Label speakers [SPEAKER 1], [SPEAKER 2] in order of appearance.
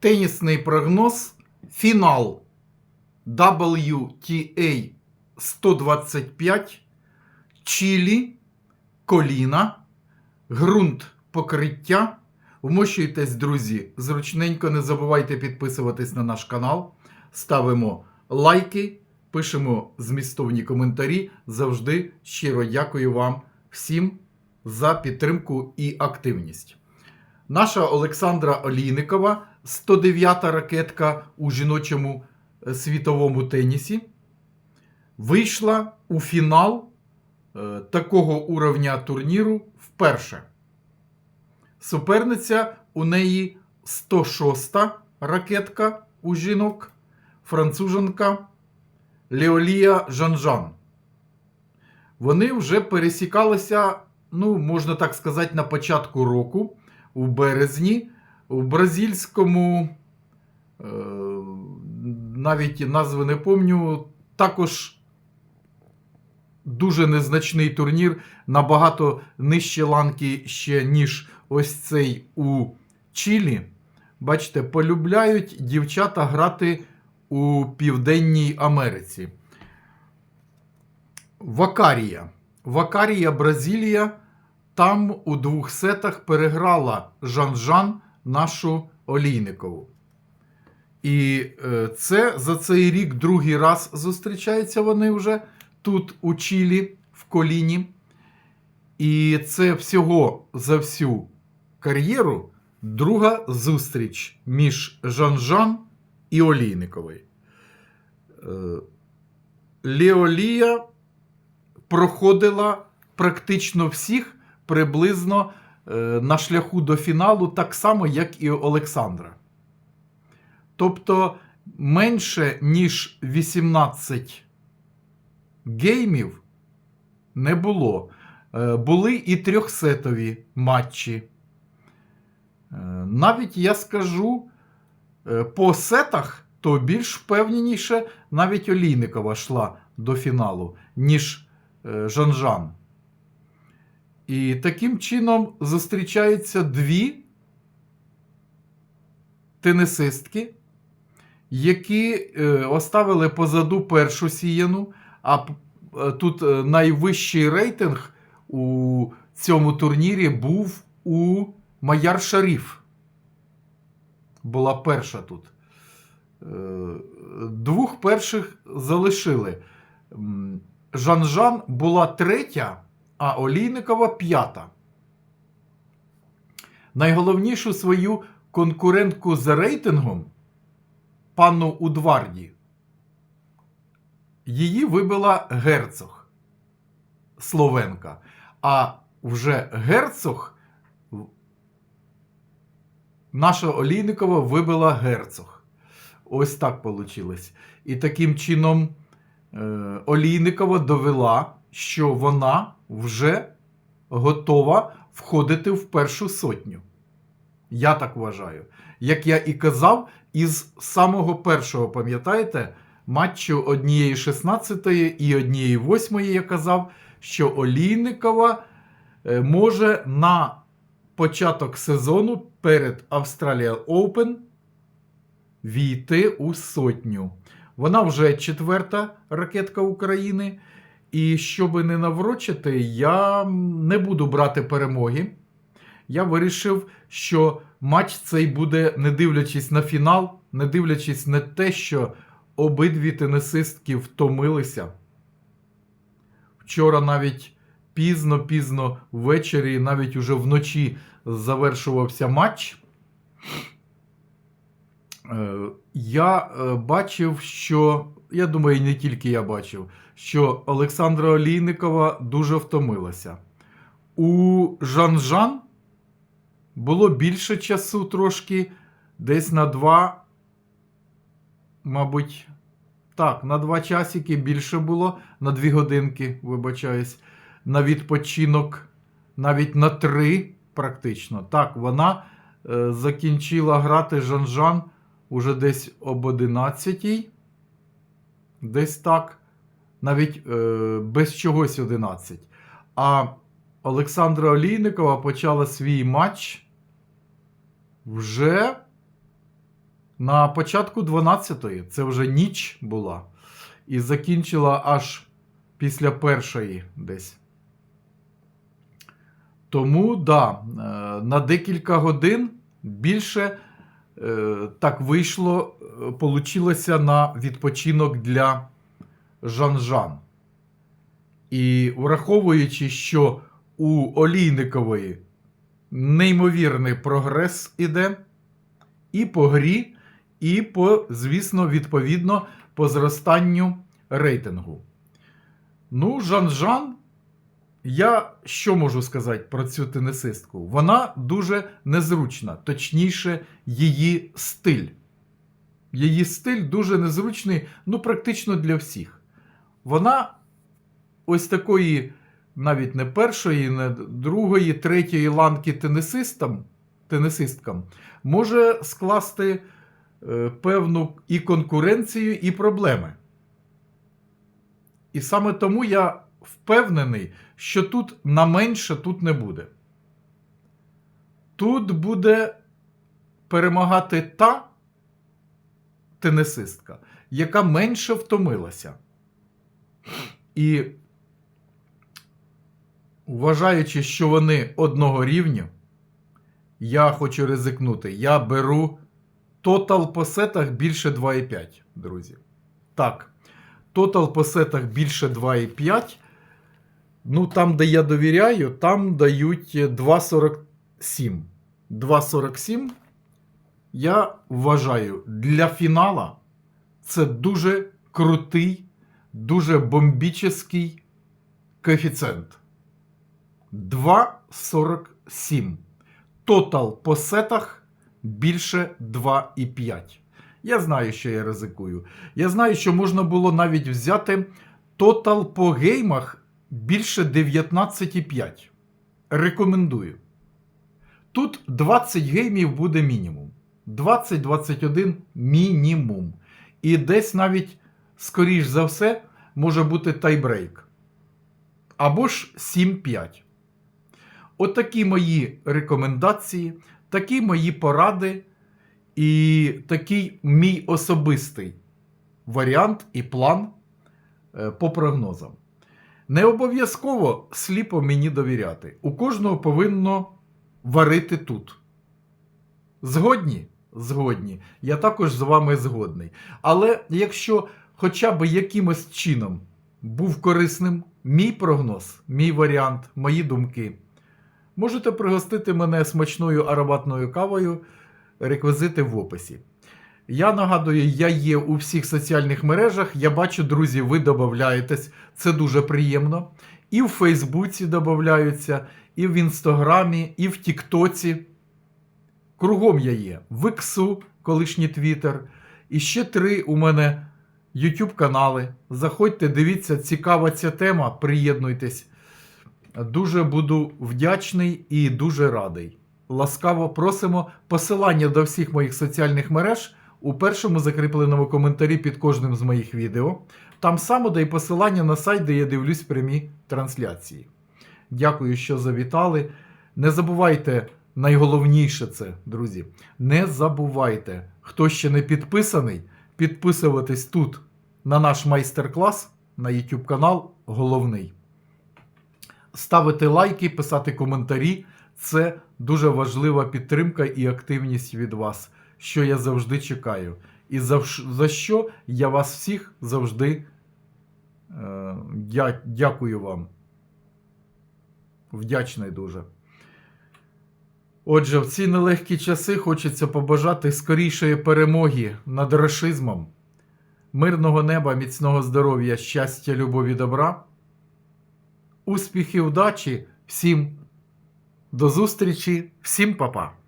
[SPEAKER 1] Тенісний прогноз. Фінал WTA 125. Чилі. Коліна. Ґрунт покриття. Вмощуйтесь, друзі. Зручненько не забувайте підписуватись на наш канал. Ставимо лайки, пишемо змістовні коментарі. Завжди щиро дякую вам всім за підтримку і активність. Наша Олександра Олійникова, 109-та ракетка у жіночому е, світовому тенісі, вийшла у фінал е, такого уровня турніру вперше. Суперниця у неї 106-та ракетка у жінок, француженка Леолія Жанжан. Вони вже пересікалися, ну, можна так сказати, на початку року, у березні, у бразильському, е, навіть назви не помню, також дуже незначний турнір, набагато нижче ланки ще, ніж ось цей у Чилі. Бачите, полюбляють дівчата грати у Південній Америці. Вакарія. Вакарія Бразилія там у двох сетах переграла Жан-Жан нашу Олійникову. І е, це за цей рік другий раз зустрічаються вони вже тут, у Чилі, в коліні. І це всього за всю кар'єру друга зустріч між Жан-Жан і Олійниковою. Е, Леолія проходила практично всіх приблизно е, на шляху до фіналу, так само, як і Олександра. Тобто менше, ніж 18 геймів не було. Е, Були і трьохсетові матчі. Е, Навіть я скажу, по сетах, то більш впевненіше навіть Олійникова йшла до фіналу, ніж Жан-Жан. І таким чином зустрічаються дві тенісистки, які е, оставили позаду першу сіяну, а е, тут е, найвищий рейтинг у цьому турнірі був у Маяр Шаріф. Була перша тут. Двох перших залишили. М, Жан-Жан була третя, а Олійникова п'ята. Найголовнішу свою конкурентку за рейтингом панну Удварді. Її вибила герцог Словенка. А вже герцог наша Олійникова вибила герцог. Ось так вийшло. І таким чином е, Олійникова довела, що вона вже готова входити в першу сотню. Я так вважаю. Як я і казав, із самого першого, пам'ятаєте, матчу однієї 16 і однієї 8 я казав, що Олійникова е, може на початок сезону перед Australian Open війти у сотню. Вона вже четверта ракетка України. І щоб не наврочити, я не буду брати перемоги. Я вирішив, що матч цей буде, не дивлячись на фінал, не дивлячись на те, що обидві тенісистки втомилися. Вчора навіть пізно-пізно ввечері, навіть уже вночі завершувався матч. Е, Я е, бачив, що я думаю, не тільки я бачив, що Олександра Олійникова дуже втомилася. У Жан-Жан було більше часу трошки, десь на два, мабуть, так, на два часики більше було, на дві годинки, вибачаюсь, на відпочинок, навіть на три, практично. Так, вона е, закінчила грати Жан-Жан уже десь об 11 десь так, навіть е, без чогось 11. А Олександра Олійникова почала свій матч вже на початку 12-ї, це вже ніч була, і закінчила аж після першої десь. Тому, да, е, на декілька годин більше так вийшло, е, получилося на відпочинок для Жан-Жан. І враховуючи, що у Олійникової неймовірний прогрес іде і по грі, і по, звісно, відповідно, по зростанню рейтингу. Ну, Жан-Жан, я що можу сказати про цю тенісистку? Вона дуже незручна, точніше, її стиль. Її стиль дуже незручний, ну, практично для всіх. Вона ось такої, навіть не першої, не другої, третьої ланки тенісистам, тенісисткам може скласти е, певну і конкуренцію, і проблеми. І саме тому я впевнений, що тут на менше тут не буде. Тут буде перемагати та тенісистка, яка менше втомилася. І вважаючи, що вони одного рівня, я хочу ризикнути. Я беру тотал по сетах більше 2,5, друзі. Так, тотал по сетах більше 2,5. Ну, там, де я довіряю, там дають 2,47. 2,47. Я вважаю, для фінала це дуже крутий, дуже бомбічний коефіцієнт. 2,47. Тотал по сетах більше 2,5. Я знаю, що я ризикую. Я знаю, що можна було навіть взяти тотал по геймах більше 19,5. Рекомендую. Тут 20 геймів буде мінімум. 20-21 мінімум. І десь навіть, скоріш за все, може бути тайбрейк. Або ж 7-5. Отакі мої рекомендації, такі мої поради і такий мій особистий варіант і план е, по прогнозам. Не обов'язково сліпо мені довіряти. У кожного повинно варити тут. Згодні? Згодні. Я також з вами згодний. Але якщо хоча б якимось чином був корисним мій прогноз, мій варіант, мої думки, можете пригостити мене смачною ароматною кавою, реквізити в описі. Я нагадую, я є у всіх соціальних мережах. Я бачу, друзі, ви додаєтесь. Це дуже приємно. І в Фейсбуці додаються, і в Інстаграмі, і в Тіктоці. Кругом я є. В Іксу, колишній Твіттер. І ще три у мене YouTube канали. Заходьте, дивіться, цікава ця тема. Приєднуйтесь. Дуже буду вдячний і дуже радий. Ласкаво просимо посилання до всіх моїх соціальних мереж у першому закріпленому коментарі під кожним з моїх відео. Там само де й посилання на сайт, де я дивлюсь прямі трансляції. Дякую, що завітали. Не забувайте, найголовніше це, друзі. Не забувайте, хто ще не підписаний, підписуватись тут на наш майстер-клас на YouTube канал Головний. Ставити лайки, писати коментарі. Це дуже важлива підтримка і активність від вас, що я завжди чекаю. І за, за що я вас всіх завжди е, дя, дякую вам. Вдячний дуже. Отже, в ці нелегкі часи хочеться побажати скорішої перемоги над рашизмом, мирного неба, міцного здоров'я, щастя, любові, добра, успіхів, удачі, всім до зустрічі, всім па-па!